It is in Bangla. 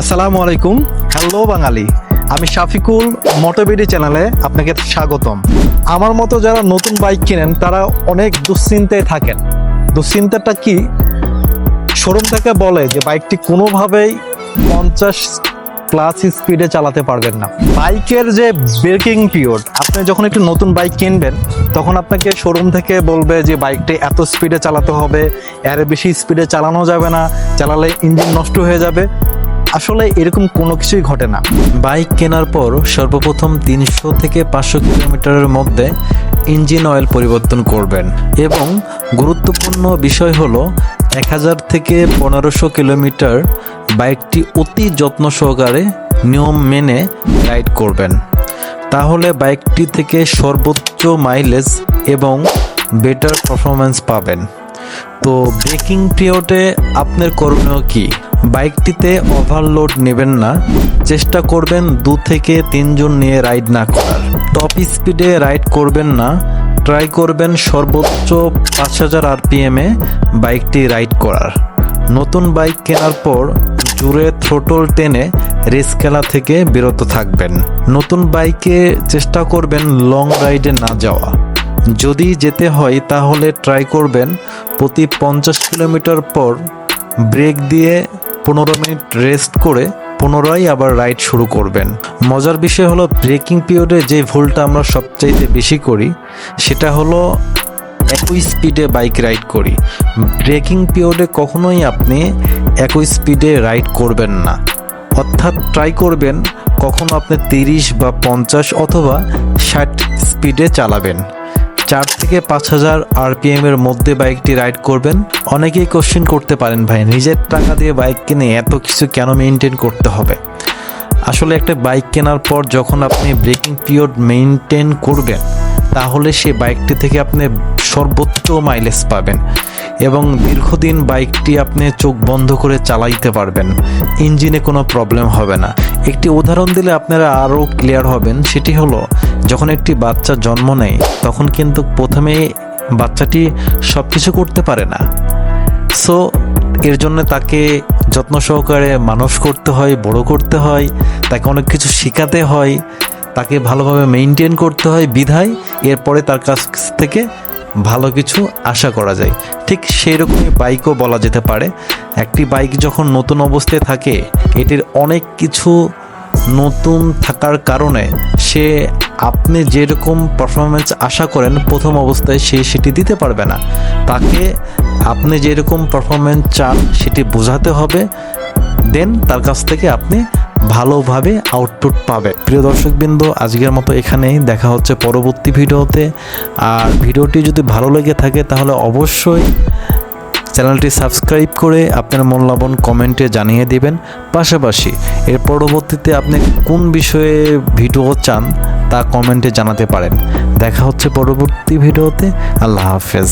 আসসালামু আলাইকুম। হ্যালো বাঙালি, আমি শাফিকুল মোটোবিডি চ্যানেলে আপনাকে স্বাগতম। আমার মতো যারা নতুন বাইক কিনেন, তারা অনেক দুশ্চিন্তায় থাকেন। দুশ্চিন্তাটা কি? শোরুম থেকে বলে যে বাইকটি কোনোভাবেই পঞ্চাশ প্লাস স্পিডে চালাতে পারবেন না। বাইকের যে ব্রেকিং পিরিয়ড আপনি যখন একটি নতুন বাইক কিনবেন, তখন আপনাকে শোরুম থেকে বলবে যে বাইকটি এত স্পিডে চালাতে হবে, এর বেশি স্পিডে চালানো যাবে না, চালালে ইঞ্জিন নষ্ট হয়ে যাবে। আসলে এরকম কোনো কিছুই ঘটে না। বাইক কেনার পর সর্বপ্রথম তিনশো থেকে পাঁচশো কিলোমিটারের মধ্যে ইঞ্জিন অয়েল পরিবর্তন করবেন এবং গুরুত্বপূর্ণ বিষয় হলো এক হাজার থেকে পনেরোশো কিলোমিটার বাইকটি অতি যত্ন সহকারে নিয়ম মেনে রাইড করবেন। তাহলে বাইকটি থেকে সর্বোচ্চ মাইলেজ এবং বেটার পারফরমেন্স পাবেন। তো ব্রেকিং পিরিয়ডে আপনার করণীয় কি? বাইকটিতে ওভারলোড নেবেন না। চেষ্টা করবেন দু থেকে তিনজন নিয়ে রাইড না করার। টপ স্পিডে রাইড করবেন না। ট্রাই করবেন সর্বোচ্চ পাঁচ হাজার আরপিএমে বাইকটি রাইড করার। নতুন বাইক কেনার পর জুড়ে থ্রোটল টেনে রেস খেলা থেকে বিরত থাকবেন। নতুন বাইকে চেষ্টা করবেন লং রাইডে না যাওয়া। যদি যেতে হয় তাহলে ট্রাই করবেন প্রতি পঞ্চাশ কিলোমিটার পর ব্রেক দিয়ে পনেরো মিনিট রেস্ট করে পুনরায় আবার রাইড শুরু করবেন। মজার বিষয় হলো ব্রেকিং পিরিয়ডে যে ভুলটা আমরা সবচাইতে বেশি করি, সেটা হলো একই স্পিডে বাইক রাইড করি। ব্রেকিং পিরিয়ডে কখনোই আপনি একই স্পিডে রাইড করবেন না। অর্থাৎ ট্রাই করবেন কখনো আপনি তিরিশ বা পঞ্চাশ অথবা ষাট স্পিডে চালাবেন। চার থেকে পাঁচ হাজার আরপিএম এর মধ্যে বাইকটি রাইড করবেন। অনেকেই কোশ্চেন করতে পারেন, ভাই, নিজের টাকা দিয়ে বাইক কিনে এত কিছু কেন মেনটেন করতে হবে? আসলে একটা বাইক কেনার পর যখন আপনি ব্রেকিং পিরিয়ড মেনটেন করবেন, তাহলে সেই বাইকটি থেকে আপনি সর্বোচ্চ মাইলেজ পাবেন এবং দীর্ঘদিন বাইকটি আপনি চোখ বন্ধ করে চালাইতে পারবেন। ইঞ্জিনে কোনো প্রবলেম হবে না। একটি উদাহরণ দিলে আপনারা আরও ক্লিয়ার হবেন, সেটি হলো যখন একটি বাচ্চা জন্ম নেয়, তখন কিন্তু প্রথমে বাচ্চাটি সব কিছু করতে পারে না। সো এর জন্য তাকে যত্ন সহকারে মানুষ করতে হয়, বড় করতে হয়, তাকে অনেক কিছু শেখাতে হয়, তাকে ভালোভাবে মেনটেন করতে হয় বিধায়, এরপরে তার কাছ থেকে ভালো কিছু আশা করা যায়। ঠিক সেই রকমই বাইকও বলা যেতে পারে। একটি বাইক যখন নতুন অবস্থায় থাকে, এটির অনেক কিছু নতুন থাকার কারণে সে আপনি যেরকম পারফরমেন্স আশা করেন, প্রথম অবস্থায় সে সেটি দিতে পারবে না। তাকে আপনি যেরকম পারফরমেন্স চান, সেটি বোঝাতে হবে। দেন তার কাছ থেকে আপনি ভালোভাবে আউটপুট পাবে। প্রিয় দর্শকবৃন্দ, আজকের মতো এখানেই দেখা হচ্ছে পরবর্তী ভিডিওতে। আর ভিডিওটি যদি ভালো লেগে থাকে, তাহলে অবশ্যই চ্যানেলটি সাবস্ক্রাইব করে আপনার মূল্যবান কমেন্টে জানিয়ে দিবেন। পাশাপাশি, এর পরবর্তীতে আপনি কোন বিষয়ে ভিডিও চান তা কমেন্টে জানাতে পারেন। দেখা হচ্ছে পরবর্তী ভিডিওতে। আল্লাহ হাফেজ।